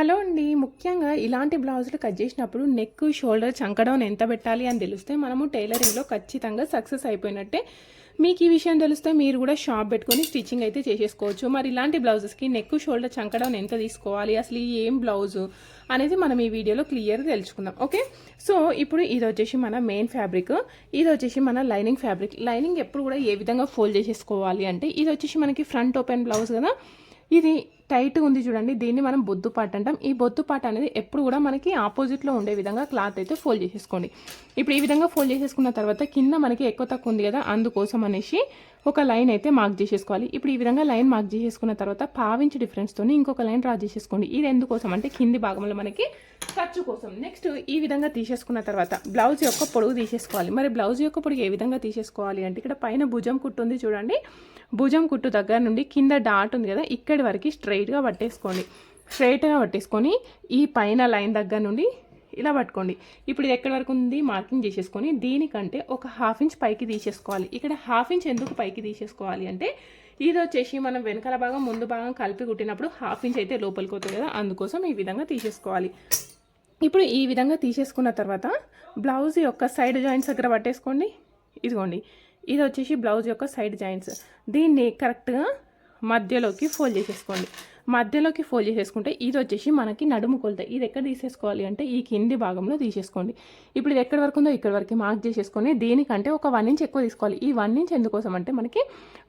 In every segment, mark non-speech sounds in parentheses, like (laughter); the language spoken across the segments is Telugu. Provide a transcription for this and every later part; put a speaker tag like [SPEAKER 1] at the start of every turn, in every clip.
[SPEAKER 1] హలో అండి. ముఖ్యంగా ఇలాంటి బ్లౌజులు కట్ చేసినప్పుడు నెక్ షోల్డర్ చంకడౌన్ ఎంత పెట్టాలి అని తెలిస్తే మనము టైలరింగ్లో ఖచ్చితంగా సక్సెస్ అయిపోయినట్టే. మీకు ఈ విషయం తెలిస్తే మీరు కూడా షాప్ పెట్టుకొని స్టిచ్చింగ్ అయితే చేసేసుకోవచ్చు. మరి ఇలాంటి బ్లౌజెస్కి నెక్ షోల్డర్ చంకడం ఎంత తీసుకోవాలి? అసలు ఏం బ్లౌజు అనేది మనం ఈ వీడియోలో క్లియర్గా తెలుసుకుందాం. ఓకే? సో ఇప్పుడు ఇది వచ్చేసి మన మెయిన్ ఫ్యాబ్రిక్. ఇది వచ్చేసి మన లైనింగ్ ఫ్యాబ్రిక్. లైనింగ్ ఎప్పుడు కూడా ఏ విధంగా ఫోల్డ్ చేసేసుకోవాలి అంటే ఇది వచ్చేసి మనకి ఫ్రంట్ ఓపెన్ బ్లౌజ్ కదా? ఇది టైట్గా ఉంది చూడండి దీన్ని మనం బొద్దు పాట అంటాం. ఈ బొద్దు పాట అనేది ఎప్పుడు కూడా మనకి ఆపోజిట్లో ఉండే విధంగా క్లాత్ అయితే ఫోల్డ్ చేసేసుకోండి. ఇప్పుడు ఈ విధంగా ఫోల్డ్ చేసేసుకున్న తర్వాత కింద మనకి ఎక్కువ తక్కువ ఉంది కదా అందుకోసం అనేసి ఒక లైన్ అయితే మార్క్ చేసేసుకోవాలి. ఇప్పుడు ఈ విధంగా లైన్ మార్క్ చేసేసుకున్న తర్వాత పావించి డిఫరెన్స్తో ఇంకొక లైన్ డ్రా చేసేసుకోండి. ఇది ఎందుకోసం అంటే కింది భాగంలో మనకి ఖర్చు కోసం. నెక్స్ట్ ఈ విధంగా తీసేసుకున్న తర్వాత బ్లౌజ్ యొక్క పొడుగు తీసేసుకోవాలి. మరి బ్లౌజ్ యొక్క పొడుగు ఏ విధంగా తీసేసుకోవాలి అంటే ఇక్కడ పైన భుజం కుట్టు ఉంది చూడండి. భుజం కుట్టు దగ్గర నుండి కింద డాట్ ఉంది కదా ఇక్కడి వరకు స్ట్రైట్గా పట్టేసుకోండి. స్ట్రైట్గా పట్టేసుకొని ఈ పైన లైన్ దగ్గర నుండి ఇలా పట్టుకోండి. ఇప్పుడు ఇది ఎక్కడి వరకు ఉంది? మార్కింగ్ చేసేసుకొని దీనికంటే ఒక హాఫ్ ఇంచ్ పైకి తీసేసుకోవాలి. ఇక్కడ హాఫ్ ఇంచ్ ఎందుకు పైకి తీసేసుకోవాలి అంటే ఇది వచ్చేసి మనం వెనకాల భాగం ముందు భాగం కలిపి కుట్టినప్పుడు హాఫ్ ఇంచ్ అయితే లోపలికి అవుతుంది కదా అందుకోసం ఈ విధంగా తీసేసుకోవాలి. ఇప్పుడు ఈ విధంగా తీసేసుకున్న తర్వాత బ్లౌజ్ యొక్క సైడ్ జాయింట్స్ దగ్గర పట్టేసుకోండి. ఇదిగోండి. ఇది వచ్చేసి బ్లౌజ్ యొక్క సైడ్ జాయింట్స్. దీన్ని కరెక్ట్గా మధ్యలోకి ఫోల్డ్ చేసేసుకోండి. మధ్యలోకి ఫోల్డ్ చేసేసుకుంటే ఇది వచ్చేసి మనకి నడుము కొలత. ఇది ఎక్కడ తీసేసుకోవాలి అంటే ఈ కింది భాగంలో తీసేసుకోండి. ఇప్పుడు ఇది ఎక్కడి వరకు ఉందో ఇక్కడ వరకు మార్క్ చేసేసుకొని దీనికంటే ఒక వన్ ఇంచ్ ఎక్కువ తీసుకోవాలి. ఈ వన్ ఇంచ్ ఎందుకోసం అంటే మనకి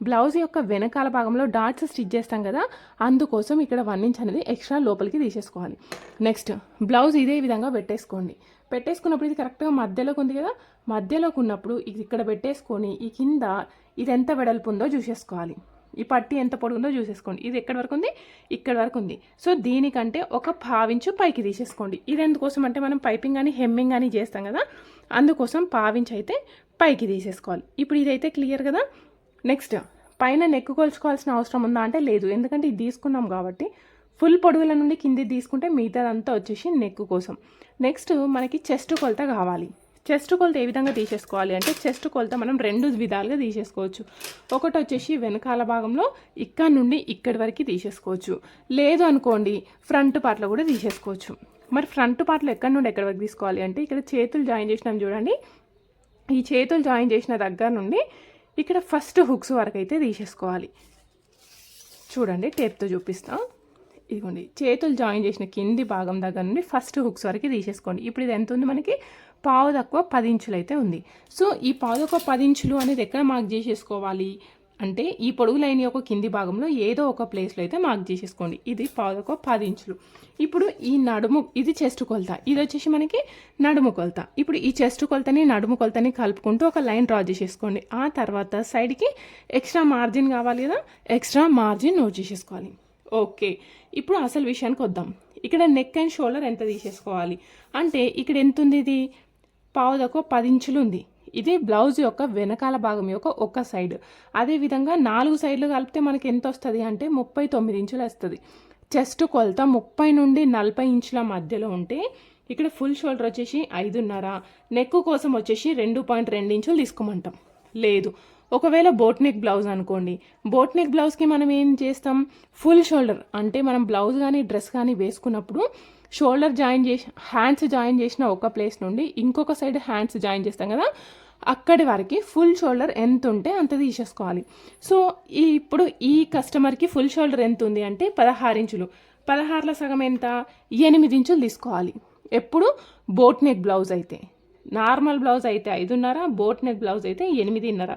[SPEAKER 1] బ్లౌజ్ యొక్క వెనకాల భాగంలో డాట్స్ స్టిచ్ చేస్తాం కదా అందుకోసం ఇక్కడ వన్ ఇంచ్ అనేది ఎక్స్ట్రా లోపలికి తీసేసుకోవాలి. నెక్స్ట్ బ్లౌజ్ ఇదే విధంగా పెట్టేసుకోండి. పెట్టేసుకున్నప్పుడు ఇది కరెక్ట్గా మధ్యలోకి ఉంది కదా మధ్యలోకి ఉన్నప్పుడు ఇది ఇక్కడ పెట్టేసుకొని ఈ కింద ఇది ఎంత వెడల్పు ఉందో చూసేసుకోవాలి. ఈ పట్టి ఎంత పొడుగుందో చూసేసుకోండి. ఇది ఎక్కడి వరకు ఉంది? ఇక్కడ వరకు ఉంది. సో దీనికంటే ఒక పావించు పైకి తీసేసుకోండి. ఇది ఎందుకోసం అంటే మనం పైపింగ్ కానీ హెమ్మింగ్ కానీ చేస్తాం కదా అందుకోసం పావించు అయితే పైకి తీసేసుకోవాలి. ఇప్పుడు ఇదైతే క్లియర్ కదా? నెక్స్ట్ పైన నెక్కు కొలుచుకోవాల్సిన అవసరం ఉందా అంటే లేదు. ఎందుకంటే ఇది తీసుకున్నాం కాబట్టి ఫుల్ పొడుగుల నుండి కింది తీసుకుంటే మిగతాదంతా వచ్చేసి నెక్కు కోసం. నెక్స్ట్ మనకి చెస్ట్ కొలత కావాలి. చెస్ట్ కొలత ఏ విధంగా తీసేసుకోవాలి అంటే చెస్ట్ కొలత మనం రెండు విధాలుగా తీసేసుకోవచ్చు. ఒకటి వచ్చేసి వెనకాల భాగంలో ఇక్కడ నుండి ఇక్కడి వరకు తీసేసుకోవచ్చు. లేదు అనుకోండి ఫ్రంట్ పార్ట్లో కూడా తీసేసుకోవచ్చు. మరి ఫ్రంట్ పార్ట్లో ఎక్కడి నుండి ఎక్కడి వరకు తీసుకోవాలి అంటే ఇక్కడ చేతులు జాయిన్ చేసినాం చూడండి. ఈ చేతులు జాయిన్ చేసిన దగ్గర నుండి ఇక్కడ ఫస్ట్ హుక్స్ వరకు అయితే తీసేసుకోవాలి. చూడండి టేప్తో చూపిస్తాం. ఇదిగోండి చేతులు జాయిన్ చేసిన కింది భాగం దగ్గర నుండి ఫస్ట్ హుక్స్ వరకు తీసేసుకోండి. ఇప్పుడు ఇది ఎంత ఉంది మనకి? పావు తక్కువ పది ఇంచులు అయితే ఉంది. సో ఈ పావు తక్కువ పది ఇంచులు అనేది ఎక్కడ మార్క్ చేసేసుకోవాలి? అంటే ఈ పొడుగు లైన్ యొక్క కింది భాగంలో ఏదో ఒక ప్లేస్లో అయితే మార్క్ చేసేసుకోండి. ఇది పావు తక్కువ పది ఇంచులు. ఇప్పుడు ఈ నడుము ఇది చెస్ట్ కొలత. ఇది వచ్చేసి మనకి నడుము కొలత. ఇప్పుడు ఈ చెస్ట్ కొలతని నడుము కొలతని కలుపుకుంటూ ఒక లైన్ డ్రా చేసేసుకోండి. ఆ తర్వాత సైడ్కి ఎక్స్ట్రా మార్జిన్ కావాలి కదా? ఎక్స్ట్రా మార్జిన్ నోట్ చేసేసుకోవాలి. ఓకే. ఇప్పుడు అసలు విషయానికి వద్దాం. ఇక్కడ నెక్ అండ్ షోల్డర్ ఎంత తీసేసుకోవాలి? అంటే ఇక్కడ ఎంత ఉంది ఇది? పావుదకు పదించులు ఉంది ఇది బ్లౌజ్ యొక్క వెనకాల భాగం యొక్క ఒక సైడ్. అదేవిధంగా నాలుగు సైడ్లు కలిపితే మనకి ఎంత వస్తుంది అంటే ముప్పై తొమ్మిది ఇంచులు వస్తుంది. చెస్ట్ కొలత ముప్పై నుండి నలభై ఇంచుల మధ్యలో ఉంటే ఇక్కడ ఫుల్ షోల్డర్ వచ్చేసి ఐదున్నర నెక్ కోసం వచ్చేసి రెండు పాయింట్ రెండు ఇంచులు తీసుకోమంటాం. లేదు. ఒకవేళ బోట్ నెక్ బ్లౌజ్ అనుకోండి. బోట్ నెక్ బ్లౌజ్కి మనం ఏం చేస్తాం? ఫుల్ షోల్డర్ అంటే మనం బ్లౌజ్ కానీ డ్రెస్ కానీ వేసుకున్నప్పుడు షోల్డర్ జాయిన్ చేసి హ్యాండ్స్ జాయిన్ చేసిన ఒక ప్లేస్ నుండి ఇంకొక సైడ్ హ్యాండ్స్ జాయిన్ చేస్తాం కదా అక్కడి వరకు ఫుల్ షోల్డర్ ఎంత ఉంటే అంత తీసేసుకోవాలి. సో ఈ ఇప్పుడు ఈ కస్టమర్కి ఫుల్ షోల్డర్ ఎంత ఉంది అంటే పదహారు ఇంచులు. పదహారుల సగం ఎంత? ఎనిమిది ఇంచులు తీసుకోవాలి. ఎప్పుడు? బోట్ నెక్ బ్లౌజ్ అయితే. నార్మల్ బ్లౌజ్ అయితే ఐదున్నర బోట్ నెక్ బ్లౌజ్ అయితే ఎనిమిదిన్నర.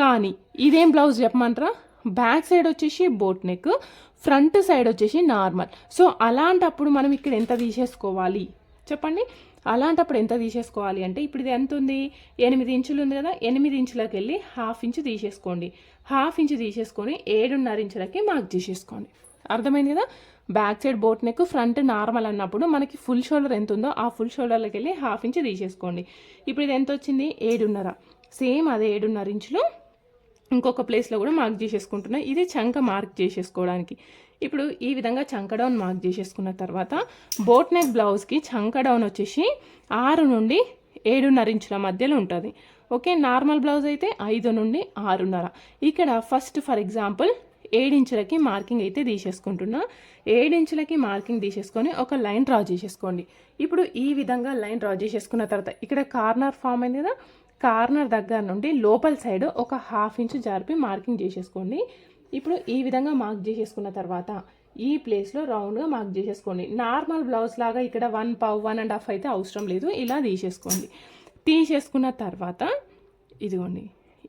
[SPEAKER 1] కానీ ఇదేం బ్లౌజ్ చెప్పమంటారా? బ్యాక్ సైడ్ వచ్చేసి బోట్ నెక్ ఫ్రంట్ సైడ్ వచ్చేసి నార్మల్. సో అలాంటప్పుడు మనం ఇక్కడ ఎంత తీసేసుకోవాలి? చెప్పండి. అలాంటప్పుడు ఎంత తీసేసుకోవాలి అంటే ఇప్పుడు ఇది ఎంత ఉంది? ఎనిమిది ఇంచులు ఉంది కదా ఎనిమిది ఇంచులకు వెళ్ళి హాఫ్ ఇంచు తీసేసుకోండి. హాఫ్ ఇంచు తీసేసుకొని ఏడున్నర ఇంచులకి మార్క్ చేసేసుకోండి. అర్థమైంది కదా? Back side boat neck front normal అన్నప్పుడు మనకి ఫుల్ షోల్డర్ ఎంత ఉందో ఆ ఫుల్ షోల్డర్లోకి వెళ్ళి హాఫ్ ఇంచు తీసేసుకోండి. ఇప్పుడు ఇది ఎంత వచ్చింది? ఏడున్నర. సేమ్ అదే ఏడున్నర ఇంచులు ఇంకొక ప్లేస్లో కూడా మార్క్ చేసేసుకుంటున్నా ఇది చంక మార్క్ చేసేసుకోవడానికి. ఇప్పుడు ఈ విధంగా చంక డౌన్ మార్క్ చేసేసుకున్న తర్వాత బోట్ నెక్ బ్లౌజ్కి చంక డౌన్ వచ్చేసి ఆరు నుండి ఏడున్నర ఇంచుల మధ్యలో ఉంటుంది. ఓకే నార్మల్ బ్లౌజ్ అయితే ఐదు నుండి ఆరున్నర. ఇక్కడ ఫస్ట్ ఫర్ ఎగ్జాంపుల్ ఏడించులకి మార్కింగ్ అయితే తీసేసుకుంటున్నా. ఏడించులకి మార్కింగ్ తీసేసుకొని ఒక లైన్ డ్రా చేసేసుకోండి. ఇప్పుడు ఈ విధంగా లైన్ డ్రా చేసేసుకున్న తర్వాత ఇక్కడ కార్నర్ ఫామ్ అయింది కదా కార్నర్ దగ్గర నుండి లోపల సైడ్ ఒక హాఫ్ ఇంచ్ జరిపి మార్కింగ్ చేసేసుకోండి. ఇప్పుడు ఈ విధంగా మార్క్ చేసేసుకున్న తర్వాత ఈ ప్లేస్లో రౌండ్గా మార్క్ చేసేసుకోండి. నార్మల్ బ్లౌజ్ లాగా ఇక్కడ వన్ పావ్ వన్ అండ్ హాఫ్ అయితే అవసరం లేదు. ఇలా తీసేసుకోండి. తీసేసుకున్న తర్వాత ఇదిగోండి.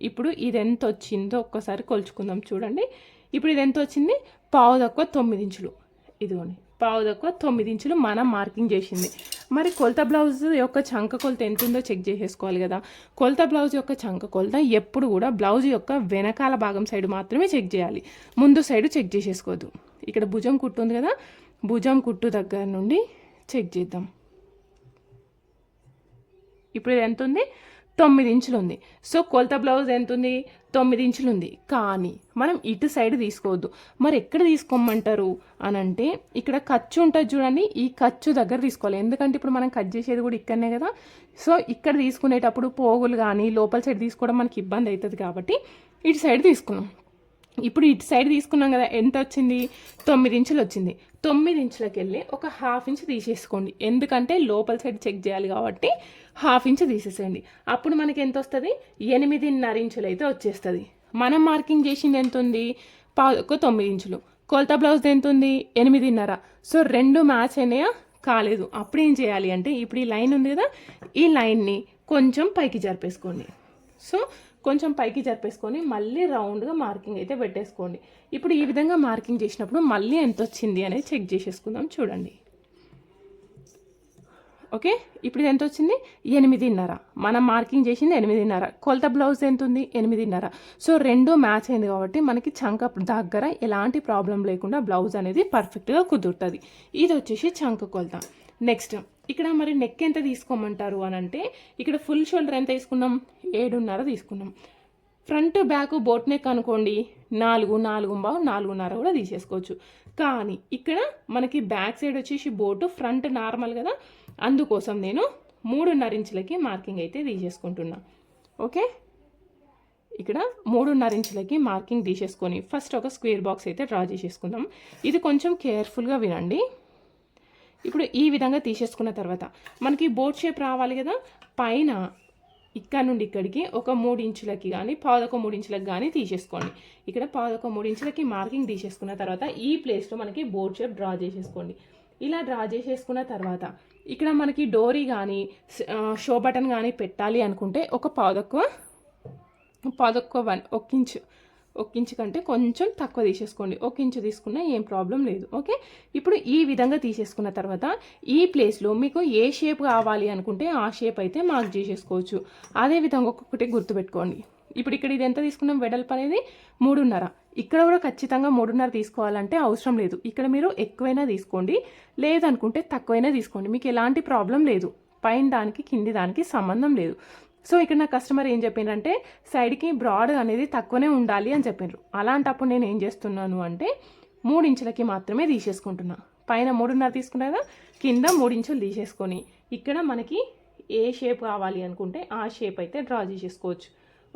[SPEAKER 1] ఇప్పుడు ఇది ఎంత వచ్చిందో ఒక్కసారి కొలుచుకుందాం చూడండి. ఇప్పుడు ఇది ఎంత వచ్చింది? పావు తక్కువ తొమ్మిది ఇంచులు. ఇదిగోండి. పావు తక్కువ తొమ్మిది ఇంచులు మనం మార్కింగ్ చేసింది. మరి కొలత బ్లౌజ్ యొక్క చంక కొలత ఎంత ఉందో చెక్ చేసేసుకోవాలి కదా. కొలత బ్లౌజ్ యొక్క చంక కొలత ఎప్పుడు కూడా బ్లౌజ్ యొక్క వెనకాల భాగం సైడ్ మాత్రమే చెక్ చేయాలి. ముందు సైడ్ చెక్ చేసేసుకోవద్దు. ఇక్కడ భుజం కుట్టు ఉంది కదా. భుజం కుట్టు దగ్గర నుండి చెక్ చేద్దాం. ఇప్పుడు ఇది ఎంత ఉంది తొమ్మిది ఇంచులు ఉంది సో కొలత బ్లౌజ్ ఎంత ఉంది తొమ్మిది ఇంచులు ఉంది కానీ మనం ఇటు సైడ్ తీసుకోవద్దు. మరి ఎక్కడ తీసుకోమంటారు? అని అంటే ఇక్కడ ఖర్చు ఉంటుంది చూడండి ఈ ఖర్చు దగ్గర తీసుకోవాలి. ఎందుకంటే ఇప్పుడు మనం కట్ చేసేది కూడా ఇక్కడనే కదా. సో ఇక్కడ తీసుకునేటప్పుడు పోగులు కానీ లోపల సైడ్ తీసుకోవడం మనకి ఇబ్బంది అవుతుంది కాబట్టి ఇటు సైడ్ తీసుకున్నాం. ఇప్పుడు ఇటు సైడ్ తీసుకున్నాం కదా ఎంత వచ్చింది? తొమ్మిది ఇంచులు వచ్చింది తొమ్మిది ఇంచులకి వెళ్ళి ఒక హాఫ్ ఇంచ్ తీసేసుకోండి. ఎందుకంటే లోపల సైడ్ చెక్ చేయాలి కాబట్టి హాఫ్ ఇంచ్ తీసేసేయండి. అప్పుడు మనకి ఎంత వస్తుంది? ఎనిమిదిన్నర ఇంచులు అయితే వచ్చేస్తుంది. మనం మార్కింగ్ చేసింది ఎంత ఉంది పావుకు తొమ్మిది ఇంచులు. కొలత బ్లౌజ్ ఎంత ఉంది ఎనిమిదిన్నర. సో రెండు మ్యాచ్ అయినాయా? కాలేదు. అప్పుడు ఏం చేయాలి అంటే ఇప్పుడు ఈ లైన్ ఉంది కదా ఈ లైన్ని కొంచెం పైకి జరిపేసుకోండి. సో కొంచెం పైకి జరిపేసుకొని మళ్ళీ రౌండ్గా మార్కింగ్ అయితే పెట్టేసుకోండి. ఇప్పుడు ఈ విధంగా మార్కింగ్ చేసినప్పుడు మళ్ళీ ఎంత వచ్చింది అనేది చెక్ చేసేసుకుందాం చూడండి. ఓకే? ఇప్పుడు ఇది ఎంత వచ్చింది ఎనిమిదిన్నర. మనం మార్కింగ్ చేసింది ఎనిమిదిన్నర. కొలత బ్లౌజ్ ఎంత ఉంది ఎనిమిదిన్నర. సో రెండు మ్యాచ్ అయింది కాబట్టి మనకి చంక దగ్గర ఎలాంటి ప్రాబ్లం లేకుండా బ్లౌజ్ అనేది పర్ఫెక్ట్గా కుదురుతుంది. ఇది వచ్చేసి చంక కొలత. నెక్స్ట్ ఇక్కడ మరి నెక్ ఎంత తీసుకోమంటారు అని అంటే ఇక్కడ ఫుల్ షోల్డర్ ఎంత తీసుకున్నాం? ఏడున్నర తీసుకున్నాం. ఫ్రంట్ బ్యాక్ బోట్ నెక్ అనుకోండి నాలుగు నాలుగు బావు నాలుగున్నర కూడా తీసేసుకోవచ్చు. కానీ ఇక్కడ మనకి బ్యాక్ సైడ్ వచ్చేసి బోటు ఫ్రంట్ నార్మల్ కదా? అందుకోసం నేను మూడున్నర ఇంచులకి మార్కింగ్ అయితే తీసేసుకుంటున్నా. ఓకే? ఇక్కడ మూడున్నర ఇంచులకి మార్కింగ్ తీసేసుకొని ఫస్ట్ ఒక స్క్వేర్ బాక్స్ అయితే డ్రా చేసేసుకుందాం. ఇది కొంచెం కేర్ఫుల్గా వినండి. ఇప్పుడు ఈ విధంగా తీసేసుకున్న తర్వాత మనకి బోట్ షేప్ రావాలి కదా? పైన ఇక్కడ నుండి ఇక్కడికి ఒక మూడు ఇంచులకి కానీ పాదొక మూడు ఇంచులకి కానీ తీసేసుకోండి. ఇక్కడ పాదొక మూడు ఇంచులకి మార్కింగ్ తీసేసుకున్న తర్వాత ఈ ప్లేస్లో మనకి బోర్డ్ షేప్ డ్రా చేసేసుకోండి. ఇలా డ్రా చేసేసుకున్న తర్వాత ఇక్కడ మనకి డోరీ కానీ షో బటన్ కానీ పెట్టాలి అనుకుంటే ఒక పాదొక్క పాదొక్క వన్ ఒక ఇంచు ఒక ఇంచు కంటే కొంచెం తక్కువ తీసేసుకోండి. ఒక ఇంచు తీసుకున్నా ఏం ప్రాబ్లం లేదు. ఓకే? ఇప్పుడు ఈ విధంగా తీసేసుకున్న తర్వాత ఈ ప్లేస్లో మీకు ఏ షేప్ కావాలి అనుకుంటే ఆ షేప్ అయితే మార్క్ చేసేసుకోవచ్చు. అదే విధంగా ఒక్కొక్కటి గుర్తుపెట్టుకోండి. ఇప్పుడు ఇక్కడ ఇది ఎంత తీసుకున్నాం? వెడల్పు అనేది మూడున్నర. ఇక్కడ కూడా ఖచ్చితంగా మూడున్నర తీసుకోవాలంటే అవసరం లేదు. ఇక్కడ మీరు ఎక్కువైనా తీసుకోండి లేదనుకుంటే తక్కువైనా తీసుకోండి. మీకు ఎలాంటి ప్రాబ్లం లేదు. పైన దానికి కింది దానికి సంబంధం లేదు. సో ఇక్కడ నా కస్టమర్ ఏం చెప్పిండ్రంటే సైడ్కి బ్రాడ్ అనేది తక్కువనే ఉండాలి అని చెప్పిండ్రు అలాంటప్పుడు నేను ఏం చేస్తున్నాను అంటే మూడు ఇంచులకి మాత్రమే తీసేసుకుంటున్నా. పైన మూడున్నర తీసుకున్నా కదా కింద మూడు ఇంచులు తీసేసుకొని ఇక్కడ మనకి ఏ షేప్ కావాలి అనుకుంటే ఆ షేప్ అయితే డ్రా చేసేసుకోవచ్చు.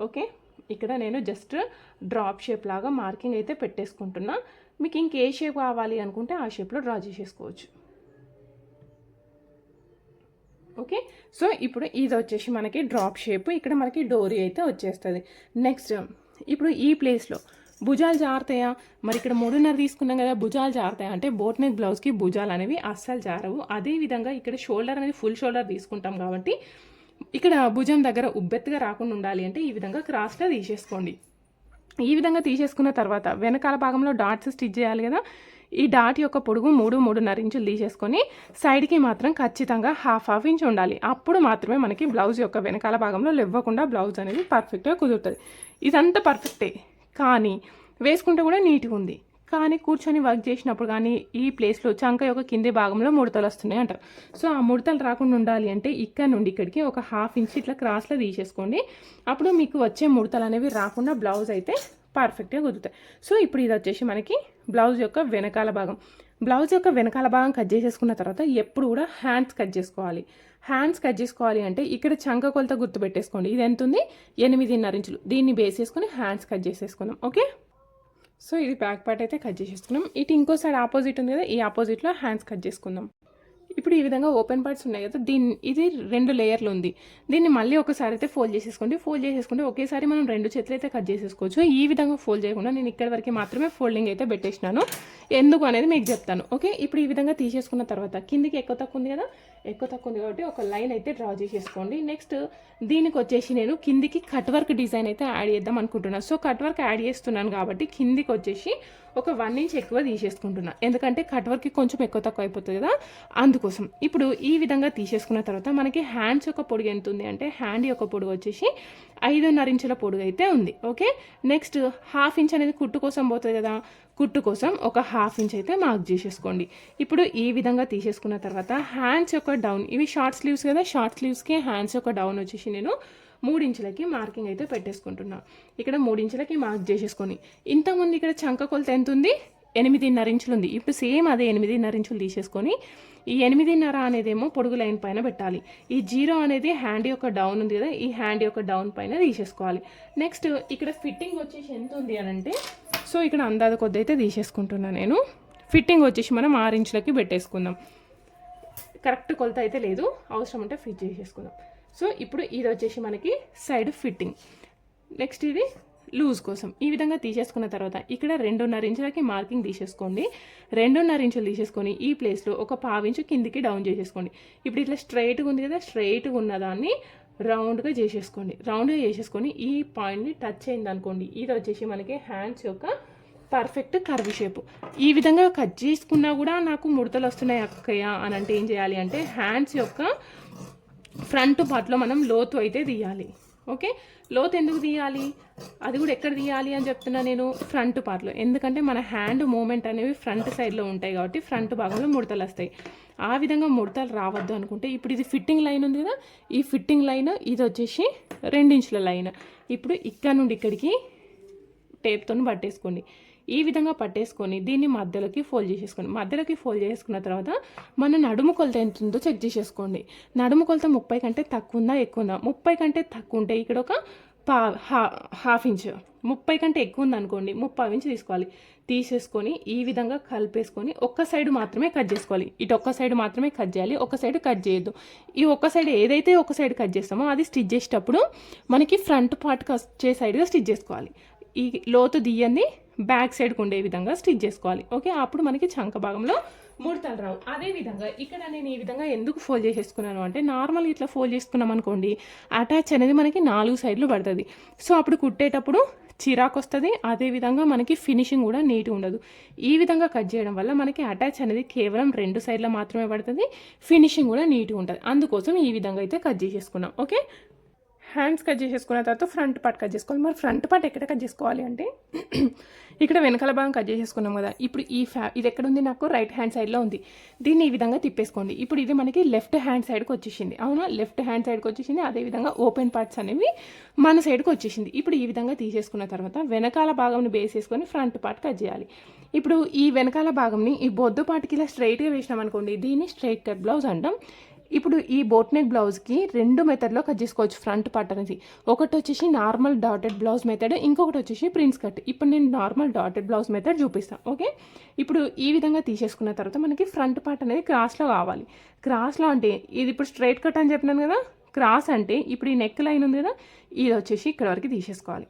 [SPEAKER 1] ఓకే? ఇక్కడ నేను జస్ట్ డ్రాప్ షేప్ లాగా మార్కింగ్ అయితే పెట్టేసుకుంటున్నా. మీకు ఇంకే షేప్ కావాలి అనుకుంటే ఆ షేప్లో డ్రా చేసేసుకోవచ్చు. ఓకే సో ఇప్పుడు ఇది వచ్చేసి మనకి డ్రాప్ షేప్ ఇక్కడ మనకి డోరీ అయితే వచ్చేస్తుంది. నెక్స్ట్ ఇప్పుడు ఈ ప్లేస్లో భుజాలు జారుతాయా? మరి ఇక్కడ మూడున్నర తీసుకున్నాం కదా భుజాలు జారుతాయా? అంటే బోట్ నెక్ బ్లౌజ్కి భుజాలు అనేవి అస్సలు జారవు. అదేవిధంగా ఇక్కడ షోల్డర్ అనేది ఫుల్ షోల్డర్ తీసుకుంటాం కాబట్టి ఇక్కడ భుజం దగ్గర ఉబ్బెత్తుగా రాకుండా ఉండాలి అంటే ఈ విధంగా క్రాస్లో తీసేసుకోండి. ఈ విధంగా తీసేసుకున్న తర్వాత వెనకాల భాగంలో డాట్స్ స్టిచ్ చేయాలి కదా. ఈ డాట్ యొక్క పొడుగు మూడు మూడున్నర ఇంచులు తీసేసుకొని సైడ్కి మాత్రం ఖచ్చితంగా హాఫ్ హాఫ్ ఇంచ్ ఉండాలి. అప్పుడు మాత్రమే మనకి బ్లౌజ్ యొక్క వెనకాల భాగంలో లేవ్వకుండా బ్లౌజ్ అనేది పర్ఫెక్ట్గా కుదురుతుంది. ఇదంతా పర్ఫెక్టే కానీ వేసుకుంటే కూడా నీట్గా ఉంది. కానీ కూర్చొని వర్క్ చేసినప్పుడు కానీ ఈ ప్లేస్లో చంక యొక్క కింది భాగంలో ముడతలు వస్తున్నాయి అంటారు. సో ఆ ముడతలు రాకుండా ఉండాలి అంటే ఇక్కడ నుండి ఇక్కడికి ఒక హాఫ్ ఇంచ్ ఇట్లా క్రాస్లో తీసేసుకోండి. అప్పుడు మీకు వచ్చే ముడతలు అనేవి రాకుండా బ్లౌజ్ అయితే పర్ఫెక్ట్గా కుదురుతాయి. సో ఇప్పుడు ఇది వచ్చేసి మనకి బ్లౌజ్ యొక్క వెనకాల భాగం. బ్లౌజ్ యొక్క వెనకాల భాగం కట్ చేసేసుకున్న తర్వాత ఎప్పుడు కూడా హ్యాండ్స్ కట్ చేసుకోవాలి. హ్యాండ్స్ కట్ చేసుకోవాలి అంటే ఇక్కడ చంక కొలత గుర్తు పెట్టేసుకోండి ఇది ఎంత ఉంది? ఎనిమిదిన్నర ఇంచులు. దీన్ని బేస్ చేసుకొని హ్యాండ్స్ కట్ చేసేసుకుందాం. ఓకే సో ఇది బ్యాక్ పార్ట్ అయితే కట్ చేసేసుకున్నాం. ఇటు ఇంకో సైడ్ ఆపోజిట్ ఉంది కదా ఈ ఆపోజిట్లో హ్యాండ్స్ కట్ చేసుకుందాం. ఇప్పుడు ఈ విధంగా ఓపెన్ పార్ట్స్ ఉన్నాయి కదా దీన్ని ఇది రెండు లేయర్లు ఉంది. దీన్ని మళ్ళీ ఒకసారి అయితే ఫోల్డ్ చేసేసుకోండి. ఫోల్డ్ చేసేసుకుంటే ఒకేసారి మనం రెండు చేతులు అయితే కట్ చేసేసుకోవచ్చు. ఈ విధంగా ఫోల్డ్ చేయకుండా నేను ఇక్కడి వరకు మాత్రమే ఫోల్డింగ్ అయితే పెట్టేసినాను. ఎందుకు అనేది మీకు చెప్తాను. ఓకే ఇప్పుడు ఈ విధంగా తీసేసుకున్న తర్వాత కిందికి ఎక్కువ తక్కువ ఉంది కదా ఎక్కువ తక్కువ ఉంది కాబట్టి ఒక లైన్ అయితే డ్రా చేసేసుకోండి. నెక్స్ట్ దీనికి వచ్చేసి నేను కిందికి కట్ వర్క్ డిజైన్ అయితే యాడ్ చేద్దాం అనుకుంటున్నాను సో కట్ వర్క్ యాడ్ చేస్తున్నాను కాబట్టి కిందికి వచ్చేసి ఒక వన్ ఇంచ్ ఎక్కువ తీసేసుకుంటున్నా. ఎందుకంటే కట్ వర్క్కి కొంచెం ఎక్కువ తక్కువ అయిపోతుంది కదా అందుకోసం. ఇప్పుడు ఈ విధంగా తీసేసుకున్న తర్వాత మనకి హ్యాండ్స్ యొక్క పొడుగు ఎంత ఉంది అంటే హ్యాండ్ యొక్క పొడుగు వచ్చేసి ఐదున్నర ఇంచుల పొడుగు అయితే ఉంది. ఓకే నెక్స్ట్ హాఫ్ ఇంచ్ అనేది కుట్టు కోసం పోతుంది కదా. కుట్టు కోసం ఒక హాఫ్ ఇంచ్ అయితే మార్క్ చేసేసుకోండి. ఇప్పుడు ఈ విధంగా తీసేసుకున్న తర్వాత హ్యాండ్స్ యొక్క డౌన్ ఇవి షార్ట్ స్లీవ్స్ కదా షార్ట్ స్లీవ్స్కి హ్యాండ్స్ యొక్క డౌన్ వచ్చేసి నేను మూడు ఇంచులకి మార్కింగ్ అయితే పెట్టేసుకుంటున్నా. ఇక్కడ మూడించులకి మార్క్ చేసేసుకొని ఇంతకుముందు ఇక్కడ చంక కొలత ఎంత ఉంది? ఎనిమిదిన్నర ఇంచులు ఉంది ఇప్పుడు సేమ్ అదే ఎనిమిదిన్నర ఇంచులు తీసేసుకొని ఈ ఎనిమిదిన్నర అనేదేమో పొడుగు లైన్ పైన పెట్టాలి. ఈ జీరో అనేది హ్యాండ్ యొక్క డౌన్ ఉంది కదా ఈ హ్యాండ్ యొక్క డౌన్ పైన తీసేసుకోవాలి. నెక్స్ట్ ఇక్కడ ఫిట్టింగ్ వచ్చేసి ఎంత ఉంది అని అంటే సో ఇక్కడ అందాద కొద్ది అయితే తీసేసుకుంటున్నాను నేను. ఫిట్టింగ్ వచ్చేసి మనం ఆరు ఇంచులకి పెట్టేసుకుందాం. కరెక్ట్ కొలత అయితే లేదు. అవసరం ఉంటే ఫిట్ చేసేసుకుందాం. సో ఇప్పుడు ఇది వచ్చేసి మనకి సైడ్ ఫిట్టింగ్ నెక్స్ట్ ఇది లూజ్ కోసం. ఈ విధంగా తీసేసుకున్న తర్వాత ఇక్కడ రెండున్నర ఇంచులకి మార్కింగ్ తీసేసుకోండి. రెండున్నర ఇంచులు తీసేసుకొని ఈ ప్లేస్లో ఒక పావించు కిందికి డౌన్ చేసేసుకోండి. ఇప్పుడు ఇట్లా స్ట్రైట్గా ఉంది కదా స్ట్రైట్గా ఉన్నదాన్ని రౌండ్గా చేసేసుకోండి. రౌండ్గా చేసేసుకొని ఈ పాయింట్ని టచ్ అయింది అనుకోండి ఇది వచ్చేసి మనకి హ్యాండ్స్ యొక్క పర్ఫెక్ట్ కర్వ్ షేప్. ఈ విధంగా కట్ చేసుకున్నా కూడా నాకు ముడతలు వస్తున్నాయి అక్కయ్య అని అంటే ఏం చేయాలి అంటే హ్యాండ్స్ యొక్క ఫ్రంట్ పార్ట్లో మనం లోతు అయితే తీయాలి. ఓకే? లోతు ఎందుకు తీయాలి? అది కూడా ఎక్కడ తీయాలి అని చెప్తున్నా నేను ఫ్రంట్ పార్ట్లో. ఎందుకంటే మన హ్యాండ్ మూమెంట్ అనేవి ఫ్రంట్ సైడ్లో ఉంటాయి కాబట్టి ఫ్రంట్ భాగంలో ముడతలు వస్తాయి. ఆ విధంగా ముడతలు రావద్దు అనుకుంటే ఇప్పుడు ఇది ఫిట్టింగ్ లైన్ ఉంది కదా ఈ ఫిట్టింగ్ లైన్ ఇది వచ్చేసి రెండించుల లైన్. ఇప్పుడు ఇక్కడ నుండి ఇక్కడికి టేప్తో పట్టేసుకోండి. ఈ విధంగా పట్టేసుకొని దీన్ని మధ్యలోకి ఫోల్డ్ చేసేసుకోండి. మధ్యలోకి ఫోల్డ్ చేసుకున్న తర్వాత మన నడుము కొలత ఎంత ఉందో చెక్ చేసేసుకోండి. నడుము కొలత ముప్పై కంటే తక్కువ ఉందా? ఎక్కువ ఉందా? ముప్పై కంటే తక్కువ ఉంటే ఇక్కడ ఒక పా హాఫ్ ఇంచ్ ముప్పై కంటే ఎక్కువ ఉంది అనుకోండి ముప్పై ఇంచ్ తీసుకోవాలి. తీసేసుకొని ఈ విధంగా కలిపేసుకొని ఒక్క సైడ్ మాత్రమే కట్ చేసుకోవాలి. ఇటు ఒక్క సైడ్ మాత్రమే కట్ చేయాలి ఒక సైడ్ కట్ చేయొద్దు. ఈ ఒక్క సైడ్ ఏదైతే ఒక సైడ్ కట్ చేస్తామో అది స్టిచ్ చేసేటప్పుడు మనకి ఫ్రంట్ పార్ట్కి వచ్చే సైడ్గా స్టిచ్ చేసుకోవాలి. ఈ లోతు దియ్యంది బ్యాక్ సైడ్కి ఉండే విధంగా స్టిచ్ చేసుకోవాలి. ఓకే? అప్పుడు మనకి చంక భాగంలో ముడతలు రావు. అదే విధంగా ఇక్కడ నేను ఈ విధంగా ఎందుకు ఫోల్డ్ చేసేసుకున్నాను అంటే నార్మల్ ఇట్లా ఫోల్డ్ చేసుకున్నాం అనుకోండి అటాచ్ అనేది మనకి నాలుగు సైడ్లు పడుతుంది. సో అప్పుడు కుట్టేటప్పుడు చిరాకు వస్తుంది. అదేవిధంగా మనకి ఫినిషింగ్ కూడా నీట్ ఉండదు. ఈ విధంగా కట్ చేయడం వల్ల మనకి అటాచ్ అనేది కేవలం రెండు సైడ్ల మాత్రమే పడుతుంది. ఫినిషింగ్ కూడా నీట్గా ఉంటుంది. అందుకోసం ఈ విధంగా అయితే కట్ చేసేసుకున్నాం. ఓకే? హ్యాండ్స్ కట్ చేసేసుకున్న తర్వాత ఫ్రంట్ పార్ట్ కట్ చేసుకోవాలి. మరి ఫ్రంట్ పార్ట్ ఎక్కడ కట్ చేసుకోవాలి అంటే (clears throat) ఇక్కడ వెనకాల భాగం కట్ చేసేసుకున్నాం కదా. ఇప్పుడు ఈ ఫ్యా ఇది ఎక్కడ ఉంది నాకు? రైట్ హ్యాండ్ సైడ్లో ఉంది. దీన్ని ఈ విధంగా తిప్పేసుకోండి. ఇప్పుడు ఇది మనకి లెఫ్ట్ హ్యాండ్ సైడ్కి వచ్చేసింది. అవునా? లెఫ్ట్ హ్యాండ్ సైడ్కి వచ్చేసింది. అదేవిధంగా ఓపెన్ పార్ట్స్ అనేవి మన సైడ్కి వచ్చేసింది. ఇప్పుడు ఈ విధంగా తీసేసుకున్న తర్వాత వెనకాల భాగంని బేస్ చేసుకొని ఫ్రంట్ పార్ట్ కట్ చేయాలి. ఇప్పుడు ఈ వెనకాల భాగంని ఈ బొద్దు పాటికి ఇలా స్ట్రైట్గా వేసినాం అనుకోండి దీన్ని స్ట్రైట్ కట్ బ్లౌజ్ అంటాం. ఇప్పుడు ఈ బోట్ నెక్ బ్లౌజ్కి రెండు మెథడ్లో కట్ చేసుకోవచ్చు ఫ్రంట్ పార్ట్ అనేది. ఒకటి వచ్చేసి నార్మల్ డాటెడ్ బ్లౌజ్ మెథడ్ ఇంకొకటి వచ్చేసి ప్రిన్స్ కట్. ఇప్పుడు నేను నార్మల్ డాటెడ్ బ్లౌజ్ మెథడ్ చూపిస్తాను ఓకే? ఇప్పుడు ఈ విధంగా తీసేసుకున్న తర్వాత మనకి ఫ్రంట్ పార్ట్ అనేది క్రాస్లో కావాలి. క్రాస్లో అంటే ఇది ఇప్పుడు స్ట్రైట్ కట్ అని చెప్పినాను కదా? క్రాస్ అంటే ఇప్పుడు ఈ నెక్ లైన్ ఉంది కదా? ఇది వచ్చేసి ఇక్కడ వరకు తీసేసుకోవాలి.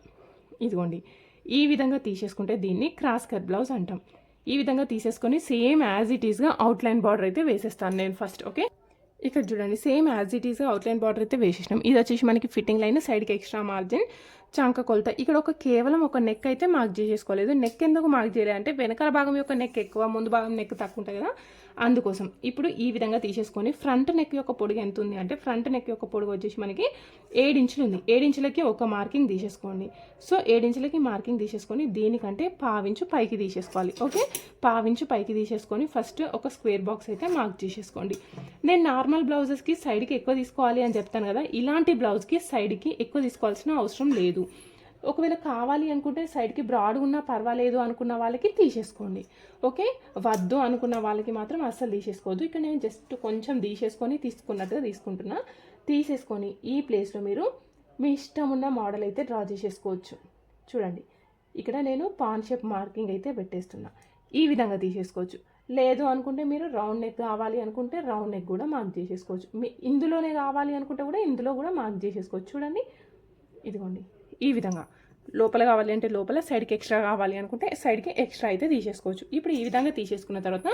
[SPEAKER 1] ఇదిగోండి. ఈ విధంగా తీసేసుకుంటే దీన్ని క్రాస్ కట్ బ్లౌజ్ అంటాం. ఈ విధంగా తీసేసుకొని సేమ్ యాజ్ ఇట్ ఈస్గా అవుట్లైన్ బార్డర్ అయితే వేసేస్తాను నేను ఫస్ట్ ఓకే? ఇక్కడ చూడండి same as it is outline border అయితే వేసేసినాం. ఇది వచ్చేసి మనకి ఫిట్టింగ్ లైన్ సైడ్కి ఎక్స్ట్రా మార్జిన్ చంక కొలత. ఇక్కడ ఒక కేవలం ఒక నెక్ అయితే మార్క్ చేసేసుకోలేదు. నెక్ ఎందుకు మార్క్ చేయలేదు అంటే వెనకాల భాగం యొక్క నెక్ ఎక్కువ ముందు భాగం నెక్ తక్కువ ఉంటుంది కదా. అందుకోసం ఇప్పుడు ఈ విధంగా తీసేసుకొని ఫ్రంట్ నెక్ యొక్క పొడుగు ఎంత ఉంది అంటే ఫ్రంట్ నెక్ యొక్క పొడుగు వచ్చేసి మనకి ఏడించులు ఉంది. ఏడించులకి ఒక మార్కింగ్ తీసేసుకోండి. సో ఏడించులకి మార్కింగ్ తీసేసుకొని దీనికంటే పావించు పైకి తీసేసుకోవాలి. ఓకే పావించు పైకి తీసేసుకొని ఫస్ట్ ఒక స్క్వేర్ బాక్స్ అయితే మార్క్ చేసేసుకోండి. నేను నార్మల్ బ్లౌజెస్కి సైడ్కి ఎక్కువ తీసుకోవాలి అని చెప్తాను కదా. ఇలాంటి బ్లౌజ్కి సైడ్కి ఎక్కువ తీసుకోవాల్సిన అవసరం లేదు. ఒకవేళ కావాలి అనుకుంటే సైడ్కి బ్రాడ్ ఉన్నా పర్వాలేదు అనుకున్న వాళ్ళకి తీసేసుకోండి. ఓకే? వద్దు అనుకున్న వాళ్ళకి మాత్రం అస్సలు తీసేసుకోవద్దు. ఇక్కడ నేను జస్ట్ కొంచెం తీసేసుకొని తీసుకున్నట్టుగా తీసుకుంటున్నా. తీసేసుకొని ఈ ప్లేస్లో మీరు మీ ఇష్టం ఉన్న మోడల్ అయితే డ్రా చేసేసుకోవచ్చు. చూడండి. ఇక్కడ నేను పాన్ షేప్ మార్కింగ్ అయితే పెట్టేస్తున్నా. ఈ విధంగా తీసేసుకోవచ్చు. లేదు అనుకుంటే మీరు రౌండ్ నెక్ కావాలి అనుకుంటే రౌండ్ నెక్ కూడా మార్క్ చేసేసుకోవచ్చు. మీ ఇందులోనే కావాలి అనుకుంటే కూడా ఇందులో కూడా మార్క్ చేసేసుకోవచ్చు. చూడండి. ఇదిగోండి. ఈ విధంగా. లోపల కావాలి అంటే లోపల సైడ్కి ఎక్స్ట్రా కావాలి అనుకుంటే సైడ్కి ఎక్స్ట్రా అయితే తీసేసుకోవచ్చు. ఇప్పుడు ఈ విధంగా తీసేసుకున్న తర్వాత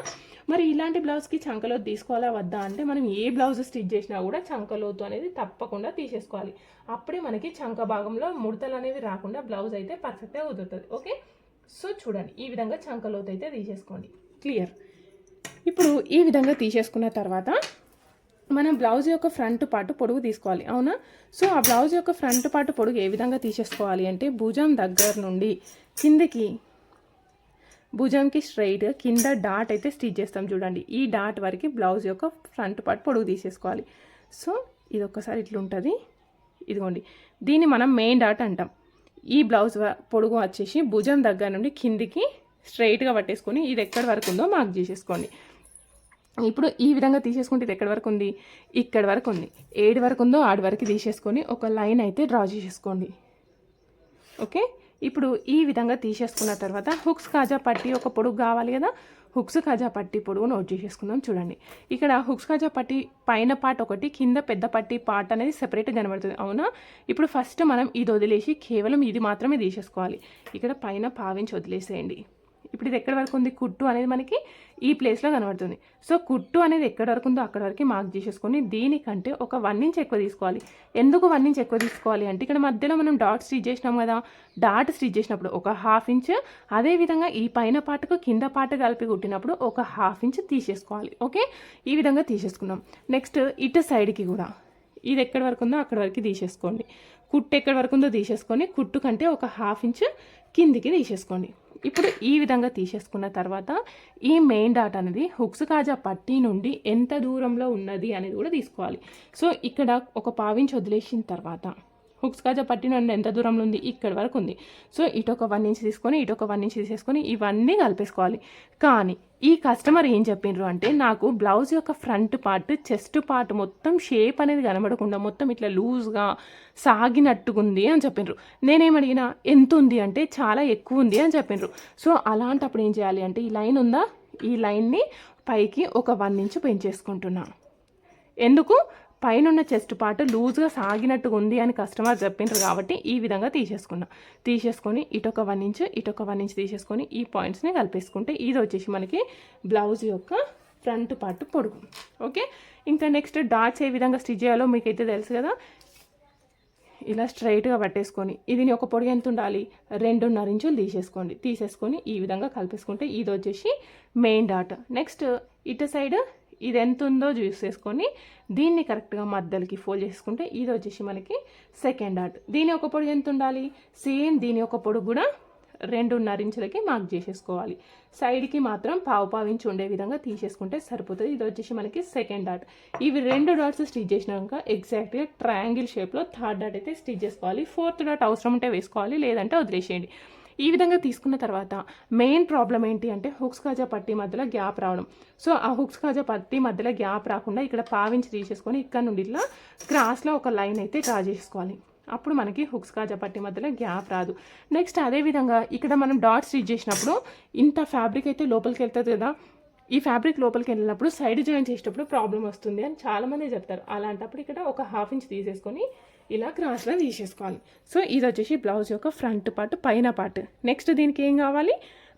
[SPEAKER 1] మరి ఇలాంటి బ్లౌజ్కి చంకలో తీసుకోవాలా వద్దా? అంటే మనం ఏ బ్లౌజ్ స్టిచ్ చేసినా కూడా చంకలోతు అనేది తప్పకుండా తీసేసుకోవాలి. అప్పుడే మనకి చంక భాగంలో ముడతలు అనేవి రాకుండా బ్లౌజ్ అయితే పర్ఫెక్ట్గా కుదురుతుంది. ఓకే సో చూడండి. ఈ విధంగా చంకలోతు అయితే తీసేసుకోండి. క్లియర్ ఇప్పుడు ఈ విధంగా తీసేసుకున్న తర్వాత మనం బ్లౌజ్ యొక్క ఫ్రంట్ పార్ట్ పొడుగు తీసుకోవాలి అవునా? సో ఆ బ్లౌజ్ యొక్క ఫ్రంట్ పార్ట్ పొడుగు ఏ విధంగా తీసేసుకోవాలి అంటే భుజం దగ్గర నుండి కిందకి భుజంకి స్ట్రైట్ కింద డాట్ అయితే స్టిచ్ చేస్తాం చూడండి. ఈ డాట్ వరకు బ్లౌజ్ యొక్క ఫ్రంట్ పార్ట్ పొడుగు తీసేసుకోవాలి. సో ఇది ఒక్కసారి ఇట్లుంటుంది. ఇదిగోండి. దీన్ని మనం మెయిన్ డాట్ అంటాం. ఈ బ్లౌజ్ పొడుగు వచ్చేసి భుజం దగ్గర నుండి కిందికి స్ట్రైట్గా పట్టేసుకొని ఇది ఎక్కడి వరకు ఉందో మార్క్ చేసేసుకోండి. ఇప్పుడు ఈ విధంగా తీసేసుకుంటే ఇది ఎక్కడి వరకు ఉంది? ఇక్కడ వరకు ఉంది. ఏడు వరకు ఉందో ఆడి వరకు తీసేసుకొని ఒక లైన్ అయితే డ్రా చేసేసుకోండి. ఓకే? ఇప్పుడు ఈ విధంగా తీసేసుకున్న తర్వాత హుక్స్ కాజా పట్టి ఒక పొడుగు కావాలి కదా? హుక్స్ కాజా పట్టి పొడుగు నోట్ చేసేసుకుందాం చూడండి. ఇక్కడ హుక్స్ కాజా పట్టి పైన పార్ట్ ఒకటి కింద పెద్ద పట్టి పార్ట్ అనేది సెపరేట్గా కనబడుతుంది. అవునా? ఇప్పుడు ఫస్ట్ మనం ఇది వదిలేసి కేవలం ఇది మాత్రమే తీసేసుకోవాలి. ఇక్కడ పైన పావించి వదిలేసేయండి. ఇప్పుడు ఇది ఎక్కడి వరకు ఉంది? కుట్టు అనేది మనకి ఈ ప్లేస్లో కనబడుతుంది. సో కుట్టు అనేది ఎక్కడి వరకు ఉందో అక్కడ వరకు మార్క్ చేసేసుకొని దీనికంటే ఒక వన్ ఇంచ్ ఎక్కువ తీసుకోవాలి. ఎందుకు వన్ ఇంచ్ ఎక్కువ తీసుకోవాలి అంటే ఇక్కడ మధ్యలో మనం డాట్ స్టిచ్ చేసినాం కదా డాట్ స్టిచ్ చేసినప్పుడు ఒక హాఫ్ ఇంచ్ అదేవిధంగా ఈ పైన పాటకు కింద పాట కలిపి కుట్టినప్పుడు ఒక హాఫ్ ఇంచ్ తీసేసుకోవాలి. ఓకే ఈ విధంగా తీసేసుకున్నాం. నెక్స్ట్ ఇటు సైడ్కి కూడా. ఇది ఎక్కడి వరకు ఉందో అక్కడ వరకు తీసేసుకోండి. కుట్టు ఎక్కడి వరకు ఉందో తీసేసుకొని కుట్టు కంటే ఒక హాఫ్ ఇంచ్ కిందికి తీసేసుకోండి. ఇప్పుడు ఈ విధంగా తీసేసుకున్న తర్వాత ఈ మెయిన్ డాట్ అనేది హుక్స్ కాజా పట్టి నుండి ఎంత దూరంలో ఉన్నది అనేది కూడా తీసుకోవాలి. సో ఇక్కడ ఒక పావించి వదిలేసిన తర్వాత హుక్స్ కాజా పట్టి నుండి ఎంత దూరంలో ఉంది? ఇక్కడ వరకు ఉంది. సో ఇటు ఒక వన్ ఇంచ్ తీసుకొని ఇటు ఒక వన్ ఇంచ్ తీసేసుకొని ఇవన్నీ కలిపేసుకోవాలి. కానీ ఈ కస్టమర్ ఏం చెప్పిండ్రు అంటే నాకు బ్లౌజ్ యొక్క ఫ్రంట్ పార్ట్ చెస్ట్ పార్ట్ మొత్తం షేప్ అనేది కనబడకుండా మొత్తం ఇట్లా లూజ్గా సాగినట్టుగుంది అని చెప్పిండ్రు. నేనేమడిగినా ఎంత ఉంది? అంటే చాలా ఎక్కువ ఉంది అని చెప్పిండ్రు. సో అలాంటప్పుడు ఏం చేయాలి అంటే ఈ లైన్ ఉందా? ఈ లైన్ని పైకి ఒక వన్ ఇంచ్ పెంచేసుకుంటున్నా. ఎందుకు? పైనున్న చెస్ట్ పార్ట్ లూజ్గా సాగినట్టుగా ఉంది అని కస్టమర్ చెప్పిండ్రు కాబట్టి ఈ విధంగా తీసేసుకున్నా. తీసేసుకొని ఇటొక వన్ ఇంచ్ ఇటొక వన్ ఇంచ్ తీసేసుకొని ఈ పాయింట్స్ని కలిపేసుకుంటే ఇది వచ్చేసి మనకి బ్లౌజ్ యొక్క ఫ్రంట్ పార్ట్ పొడుగు. ఓకే? ఇంకా నెక్స్ట్ డాట్స్ ఏ విధంగా స్టిచ్ చేయాలో మీకైతే తెలుసు కదా. ఇలా స్ట్రైట్గా పట్టేసుకొని ఇది ఒక పొడి ఎంత ఉండాలి? రెండున్నర ఇంచులు తీసేసుకోండి. తీసేసుకొని ఈ విధంగా కలిపేసుకుంటే ఇది వచ్చేసి మెయిన్ డాట్. నెక్స్ట్ ఇటు సైడ్ ఇది ఎంత ఉందో చూసేసుకొని దీన్ని కరెక్ట్గా మధ్యలోకి ఫోల్డ్ చేసుకుంటే ఇది వచ్చేసి మనకి సెకండ్ డాట్ దీని ఒక పొడుగు ఎంత ఉండాలి సేమ్ దీని ఒక పొడుగు కూడా రెండున్నర ఇంచులకి మార్క్ చేసేసుకోవాలి. సైడ్కి మాత్రం పావు పావు ఇంచు ఉండే విధంగా తీసేసుకుంటే సరిపోతుంది. ఇది వచ్చేసి మనకి సెకండ్ డాట్ ఇవి రెండు డాట్స్ స్టిచ్ చేసినాక ఎగ్జాక్ట్గా ట్రయాంగిల్ షేప్లో థర్డ్ డాట్ అయితే స్టిచ్ చేసుకోవాలి. ఫోర్త్ డాట్ అవసరం ఉంటే వేసుకోవాలి లేదంటే వదిలేసేయండి. ఈ విధంగా తీసుకున్న తర్వాత మెయిన్ ప్రాబ్లం ఏంటి అంటే హుక్స్ కాజా పట్టి మధ్యలో గ్యాప్ రావడం. సో ఆ హుక్స్ కాజా పట్టి మధ్యలో గ్యాప్ రాకుండా ఇక్కడ పావించి తీసేసుకొని ఇక్కడ నుండి ఇట్లా క్రాస్లో ఒక లైన్ అయితే డ్రా చేసుకోవాలి. అప్పుడు మనకి హుక్స్ కాజా పట్టి మధ్యలో గ్యాప్ రాదు. నెక్స్ట్ అదేవిధంగా ఇక్కడ మనం డాట్ స్టిచ్ చేసినప్పుడు ఇంత ఫ్యాబ్రిక్ అయితే లోపలికి వెళ్తుంది కదా. ఈ ఫ్యాబ్రిక్ లోపలికి వెళ్ళినప్పుడు సైడ్ జాయిన్ చేసేటప్పుడు ప్రాబ్లం వస్తుంది అని చాలామంది చెప్తారు. అలాంటప్పుడు ఇక్కడ ఒక హాఫ్ ఇంచ్ తీసేసుకొని ఇలా క్రాస్లో తీసేసుకోవాలి. సో ఇది వచ్చేసి బ్లౌజ్ యొక్క ఫ్రంట్ పార్ట్ పైన పార్ట్ నెక్స్ట్ దీనికి ఏం కావాలి?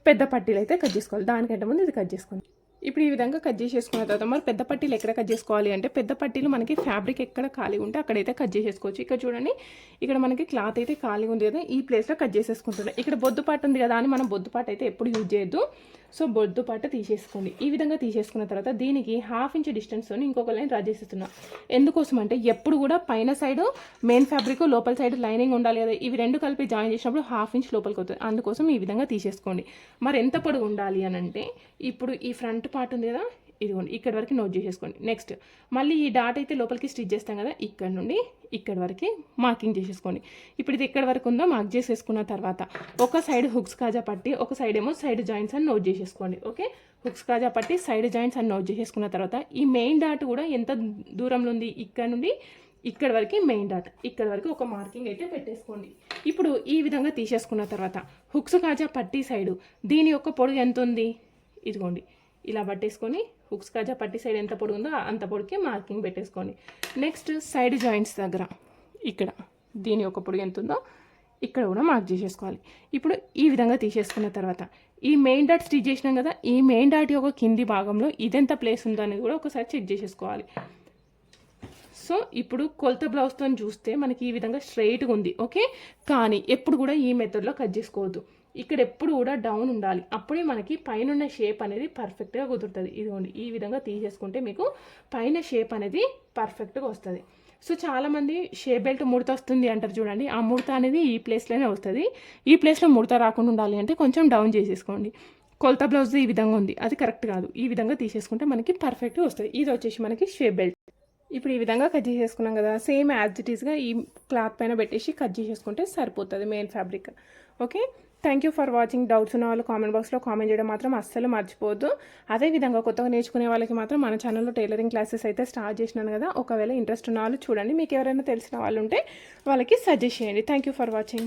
[SPEAKER 1] పెద్ద పట్టీలు అయితే కట్ చేసుకోవాలి. దానికంటే ముందు ఇది కట్ చేసుకోండి. ఇప్పుడు ఈ విధంగా కట్ చేసేసుకున్న తర్వాత మరి పెద్ద పట్టీలు ఎక్కడ కట్ చేసుకోవాలి అంటే పెద్ద పట్టీలు మనకి ఫ్యాబ్రిక్ ఎక్కడ ఖాళీ ఉంటే అక్కడైతే కట్ చేసేసుకోవచ్చు. ఇక్కడ చూడండి ఇక్కడ మనకి క్లాత్ అయితే ఖాళీ ఉంది కదా ఈ ప్లేస్లో కట్ చేసేసుకుంటున్నాం. ఇక్కడ బొద్దుపాటు ఉంది కదా అని మనం బొద్దుపాటు అయితే ఎప్పుడు యూజ్ చేయొద్దు. సో బొద్దుపాటు తీసేసుకోండి. ఈ విధంగా తీసేసుకున్న తర్వాత దీనికి హాఫ్ ఇంచ్ డిస్టెన్స్తో ఇంకొక లైన్ డ్రా చేసేస్తున్నా. ఎందుకోసం అంటే ఎప్పుడు కూడా పైన సైడ్ మెయిన్ ఫ్యాబ్రిక్ లోపల సైడ్ లైనింగ్ ఉండాలి కదా. ఇవి రెండు కలిపి జాయిన్ చేసినప్పుడు హాఫ్ ఇంచ్ లోపలికి అవుతుంది అందుకోసం ఈ విధంగా తీసేసుకోండి. మరి ఎంత పొడుగు ఉండాలి అని అంటే ఇప్పుడు ఈ ఫ్రంట్ పార్ట్ ఉంది కదా ఇదిగోండి ఇక్కడ వరకు నోట్ చేసేసుకోండి. నెక్స్ట్ మళ్ళీ ఈ డాట్ అయితే లోపలికి స్టిచ్ చేస్తాం కదా ఇక్కడ నుండి ఇక్కడ వరకు మార్కింగ్ చేసేసుకోండి. ఇప్పుడు ఇది ఎక్కడ వరకు ఉందో మార్క్ చేసేసుకున్న తర్వాత ఒక సైడ్ హుక్స్ కాజా పట్టి ఒక సైడ్ ఏమో సైడ్ జాయింట్స్ అని నోట్ చేసేసుకోండి ఓకే హుక్స్ కాజా పట్టి సైడ్ జాయింట్స్ అని నోట్ చేసేసుకున్న తర్వాత ఈ మెయిన్ డాట్ కూడా ఎంత దూరంలో ఉంది? ఇక్కడ నుండి ఇక్కడ వరకు మెయిన్ డాట్ ఇక్కడ వరకు ఒక మార్కింగ్ అయితే పెట్టేసుకోండి. ఇప్పుడు ఈ విధంగా తీసేసుకున్న తర్వాత హుక్స్ కాజా పట్టి సైడు దీని యొక్క పొడుగు ఎంత ఉంది? ఇదిగోండి ఇలా పట్టేసుకొని హుక్స్ కాజా పట్టి సైడ్ ఎంత పొడుగుందో అంత పొడికి మార్కింగ్ పెట్టేసుకోండి. నెక్స్ట్ సైడ్ జాయింట్స్ దగ్గర ఇక్కడ దీని ఒక పొడుగు ఎంత ఉందో ఇక్కడ కూడా మార్క్ చేసేసుకోవాలి. ఇప్పుడు ఈ విధంగా తీసేసుకున్న తర్వాత ఈ మెయిన్ డాట్ స్టిచ్ చేసినాం కదా ఈ మెయిన్ డాట్ యొక్క కింది భాగంలో ఇదెంత ప్లేస్ ఉందో అనేది కూడా ఒకసారి చెక్ చేసేసుకోవాలి. సో ఇప్పుడు కొలత బ్లౌజ్తో చూస్తే మనకి ఈ విధంగా స్ట్రైట్గా ఉంది ఓకే? కానీ ఎప్పుడు కూడా ఈ మెథడ్లో కట్ చేసుకోవద్దు. ఇక్కడ ఎప్పుడు కూడా డౌన్ ఉండాలి. అప్పుడే మనకి పైన షేప్ అనేది పర్ఫెక్ట్గా కుదురుతుంది. ఇదిగోండి ఈ విధంగా తీసేసుకుంటే మీకు పైన షేప్ అనేది పర్ఫెక్ట్గా వస్తుంది. సో చాలామంది షేప్ బెల్ట్ ముడత వస్తుంది అంటారు చూడండి. ఆ ముడత అనేది ఈ ప్లేస్లోనే వస్తుంది. ఈ ప్లేస్లో ముడత రాకుండా ఉండాలి అంటే కొంచెం డౌన్ చేసేసుకోండి. కొలత బ్లౌజ్ ఈ విధంగా ఉంది. అది కరెక్ట్ కాదు. ఈ విధంగా తీసేసుకుంటే మనకి పర్ఫెక్ట్గా వస్తుంది. ఇది వచ్చేసి మనకి షేప్ బెల్ట్. ఇప్పుడు ఈ విధంగా కట్ చేసేసుకున్నాం కదా సేమ్ యాజ్ ఇట్ ఈస్గా ఈ క్లాత్ పైన పెట్టేసి కట్ చేసేసుకుంటే సరిపోతుంది main fabric. Okay? Thank you for watching doubts ఉన్న వాళ్ళు కామెంట్ బాక్స్లో కామెంట్ చేయడం మాత్రం అస్సలు మర్చిపోవద్దు. అదేవిధంగా కొత్తగా నేర్చుకునే వాళ్ళకి మాత్రం మన ఛానల్లో టైలరింగ్ క్లాసెస్ అయితే స్టార్ట్ చేసినాను కదా ఒకవేళ ఇంట్రెస్ట్ ఉన్న వాళ్ళు చూడండి. మీకు ఎవరైనా తెలిసిన వాళ్ళు ఉంటే వాళ్ళకి సజెస్ట్ చేయండి. Thank you for watching